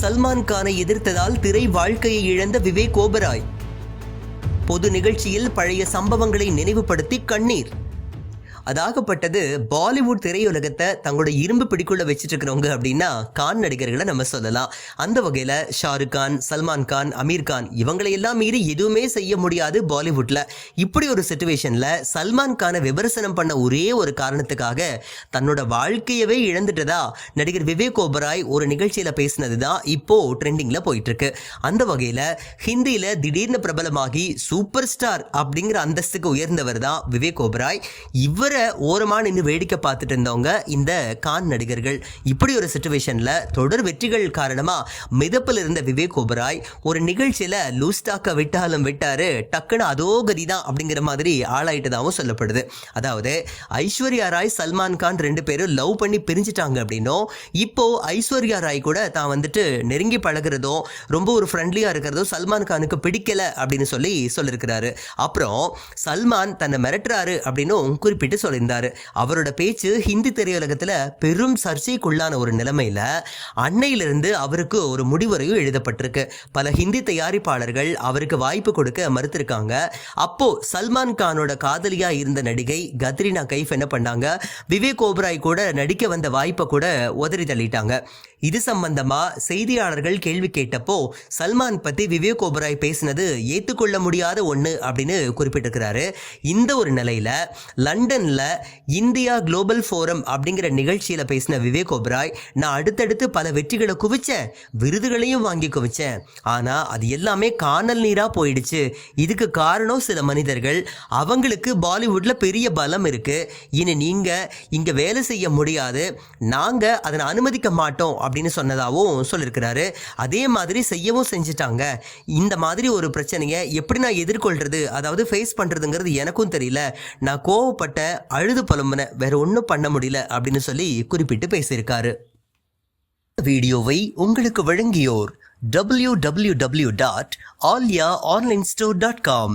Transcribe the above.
சல்மான் கானை எதிர்த்ததால் திரை வாழ்க்கையை இழந்த விவேக் ஓபராய். பொது நிகழ்ச்சியில் பழைய சம்பவங்களை நினைவுபடுத்தி கண்ணீர். அதாகப்பட்டது பாலிவுட் திரையுலகத்தை தங்களோட இரும்பு பிடிக்குள்ள வச்சுட்டு இருக்கிறவங்க அப்படின்னா கான் நடிகர்களை நம்ம சொல்லலாம். அந்த வகையில் ஷாருக் கான் சல்மான் கான் அமீர் கான் இவங்களை எல்லாம் மீறி எதுவுமே செய்ய முடியாது பாலிவுட்ல. இப்படி ஒரு சுச்சுவேஷன்ல சல்மான் கானை விமர்சனம் பண்ண ஒரே ஒரு காரணத்துக்காக தன்னோட வாழ்க்கையவே இழந்துட்டதா நடிகர் விவேக் ஓபராய் ஒரு நிகழ்ச்சியில பேசினது தான் இப்போ ட்ரெண்டிங்ல போயிட்டு இருக்கு அந்த வகையில ஹிந்தியில திடீர்னு பிரபலமாகி சூப்பர் ஸ்டார் அப்படிங்கிற அந்தஸ்துக்கு உயர்ந்தவர் தான் விவேக் ஓபராய். இவர் ஓரமா நின்று வேடிக்கை பார்த்துட்டு இருந்தவங்க இந்த கான் நடிகர்கள். இப்படி ஒரு சுச்சுவேஷன்ல தொடர் வெற்றிகள் காரணமா மிதப்பில் இருந்த விவேக் ஓபராய் ஒரு நிகழ்ச்சியில லூஸ்டாக்க விட்டாலும் விட்டாரு டக்குன்னு அதோ கதி தான் அப்படிங்கிற மாதிரி ஆளாயிட்டதாகவும் சொல்லப்படுது. அதாவது ஐஸ்வர்யா ராய் சல்மான் கான் ரெண்டு பேரும் லவ் பண்ணி பிரிஞ்சிட்டாங்க அப்படின்னும் இப்போ ஐஸ்வர்யா ராய் கூட தான் வந்துட்டு நெருங்கி பழகுறதும் ரொம்ப ஒரு ஃப்ரெண்ட்லியாக இருக்கிறதும் சல்மான் கானுக்கு பிடிக்கல அப்படின்னு சொல்லி சொல்லியிருக்கிறாரு அப்புறம் சல்மான் தன்னை மிரட்டுறாரு அப்படின்னும் குறிப்பிட்டு சொல்லியிருந்தார். அவரோட பேச்சு ஹிந்தி திரையுலகத்தில் பெரும் சர்ச்சைக்குள்ளான ஒரு நிலைமையில அன்னையிலிருந்து அவருக்கு ஒரு முடிவுரையும் எழுதப்பட்டிருக்கு. பல ஹிந்தி தயாரிப்பாளர்கள் அவருக்கு வாய்ப்பு கொடுக்க மறுத்திருக்காங்க. அப்போ சல்மான் கானோட காதலியா இருந்த நடிகை கத்ரினா கைஃப் என்ன பண்ணாங்க? விவேக் ஓபராய் கூட நடிக்க வந்த வாய்ப்பை கூட உதறி தள்ளிட்டாங்க. இது சம்பந்தமா செய்தியாளர்கள் கேள்வி கேட்டப்போ சல்மான் பத்தி விவேக் ஓபராய் பேசினது ஏற்றுக்கொள்ள முடியாத ஒண்ணு அப்படின்னு குறிப்பிட்டிருக்கிறாரு. இந்த ஒரு நிலையில லண்டன்ல இந்தியா குளோபல் ஃபோரம் அப்படிங்கிற நிகழ்ச்சியில பேசின விவேக் ஓபராய் நான் அடுத்தடுத்து பல வெற்றிகளை குவிச்சேன் விருதுகளையும் வாங்கி குவிச்சேன். ஆனா அது எல்லாமே காணல் நீரா போயிடுச்சு. இதுக்கு காரணம் சில மனிதர்கள். அவங்களுக்கு பாலிவுட்ல பெரிய பலம் இருக்கு. இனி நீங்க இங்க வேலை செய்ய முடியாது. நாங்க அதனை அனுமதிக்க மாட்டோம் அப்படின்னு சொன்னதாகவும் சொல்லியிருக்கிறாரு. அதே மாதிரி செய்யவும் செஞ்சுட்டாங்க. இந்த மாதிரி ஒரு பிரச்சனையை எப்படி நான் எதிர்கொள்கிறது அதாவது ஃபேஸ் பண்ணுறதுங்கிறது எனக்கும் தெரியல. நான் கோவப்பட்ட அழுது புலம்புன வேற ஒன்றும் பண்ண முடியல அப்படின்னு சொல்லி குறிப்பிட்டு பேசியிருக்காரு. வீடியோவை உங்களுக்கு வழங்கியோர் W W W dot Aalya online store dot com